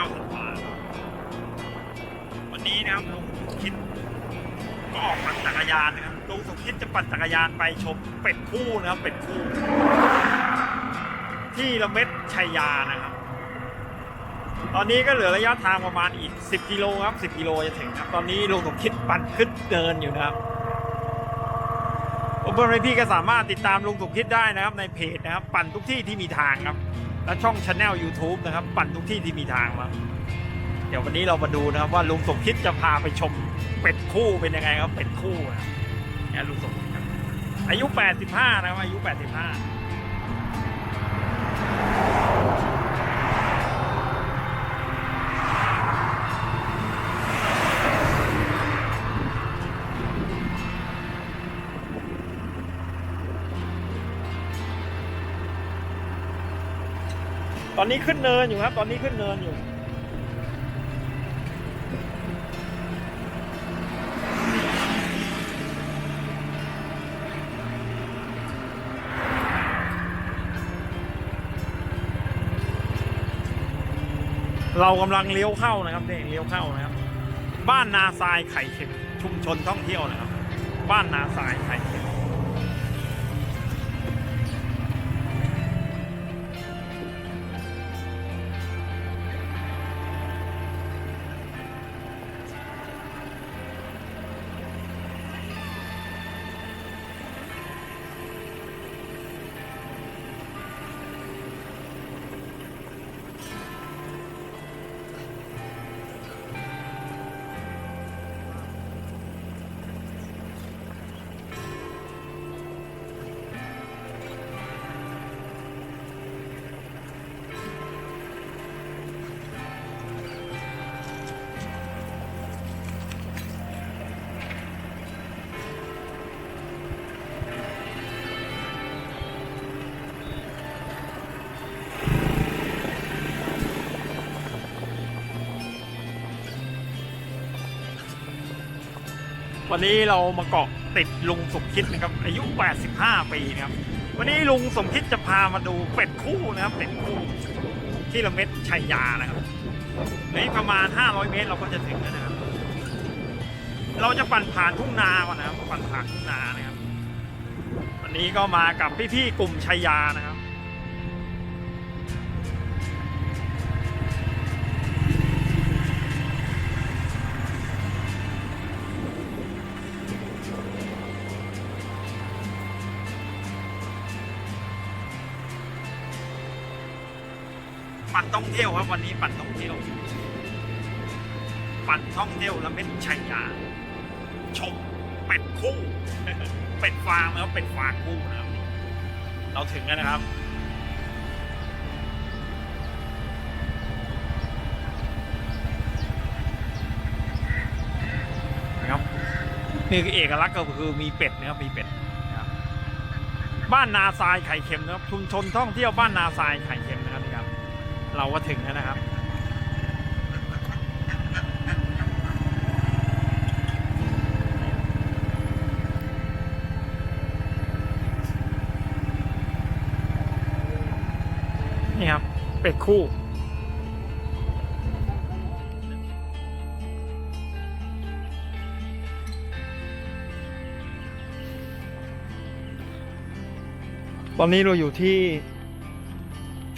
่9ธันวาคมวันนี้นะครับลุงคิดก็ออกปั่นจักรยานนะครับลุงสมคิดจะปั่นจักรยานไปชมเป็ดคู่นะครับเป็ดคู่ ที่ละเม็ดชัยยานะครับ ตอนนี้ก็เหลือระยะทางประมาณอีก 10กิโลครับ 10กิโลจะถึงครับ ตอนนี้ลุงสมคิดปั่นขึ้นเดินอยู่นะครับผมเพื่อนพี่ก็สามารถติดตามลุงสมคิดได้นะครับในเพจนะครับ ปั่นทุกที่ที่มีทางครับ และช่องช anel YouTube นะครับ ปั่นทุกที่ที่มีทางมา เดี๋ยววันนี้เรามาดูนะครับว่าลุงสมคิดจะพาไปชมเป็ดคู่เป็นยังไงครับเป็ดคู่นะลุงสมคิดอายุ 85 นะครับอายุ 85 อนนี้ขึ้นเนินอยู่ครับ ตอนนี้ขึ้นเนินอยู่ เรากำลังเลี้ยวเข้านะครับเนี่เลี้ยวเข้านะครับ บ้านนาทรายไข่เค็มชุมชนท่องเที่ยวนะครับ บ้านนาทรายไข่เค็ม วันนี้เรามาเกาะติดลุงสมคิดนะครับ อายุ 85 ปีนะครับ วันนี้ลุงสมคิดจะพามาดูเป็ดคู่นะครับเป็ดคู่ที่ละเม็ดชัยยานะครับในประมาณ 500 เมตรเราก็จะถึงแล้วนะครับ เราจะปั่นผ่านทุ่งนาก่อนนะครับปั่นผ่านทุ่งนานะครับ วันนี้ก็มากับพี่ๆกลุ่มชัยยานะครับ ปั่นท่องเที่ยวครับวันนี้ปั่นท่องเที่ยว ปั่นท่องเที่ยวแล้วเป็นชัยยาชมเป็ดคู่ เป็ดฟาร์มนะครับเป็ดฟาร์มคู่นะครับ เราถึงแล้วนะครับนะครับนี่คือเอกลักษณ์ก็คือมีเป็ดนะครับมีเป็ดบบ้านนาทรายไข่เค็มนะครับชุมชนท่องเที่ยวบ้านนาทรายไข่เค็ม เราก็ถึงแล้วนะครับ นี่ครับ เป็ดคู่ตอนนี้เราอยู่ที่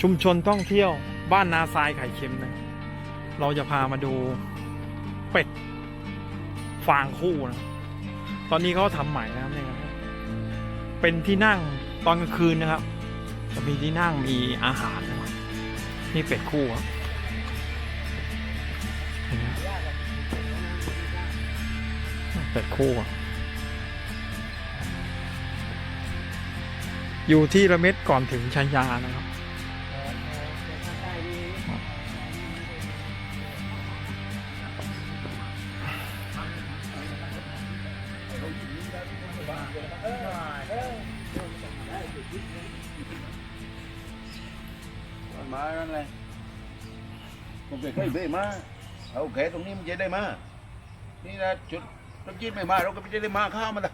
ชุมชนท่องเที่ยว บ้านนาทรายไข่เค็มนะ เราจะพามาดูเป็ดฟางคู่นะ ตอนนี้เขาทำใหม่นะครับเนี่ยครับ เป็นที่นั่งตอนกลางคืนนะครับ จะมีที่นั่งมีอาหารนะครับนี่เป็ดคู่ครับเป็ดคู่อะอยู่ที่ระเม็ดก่อนถึงชัยยานะครับ มันมากันเลยผมเคยเคยเบ้มาเอาแขตรงนี้มันจะได้มา นี่นะจุดน้ำจิ้ไม่มาเราก็ไม่ได้มาข้าวมันละ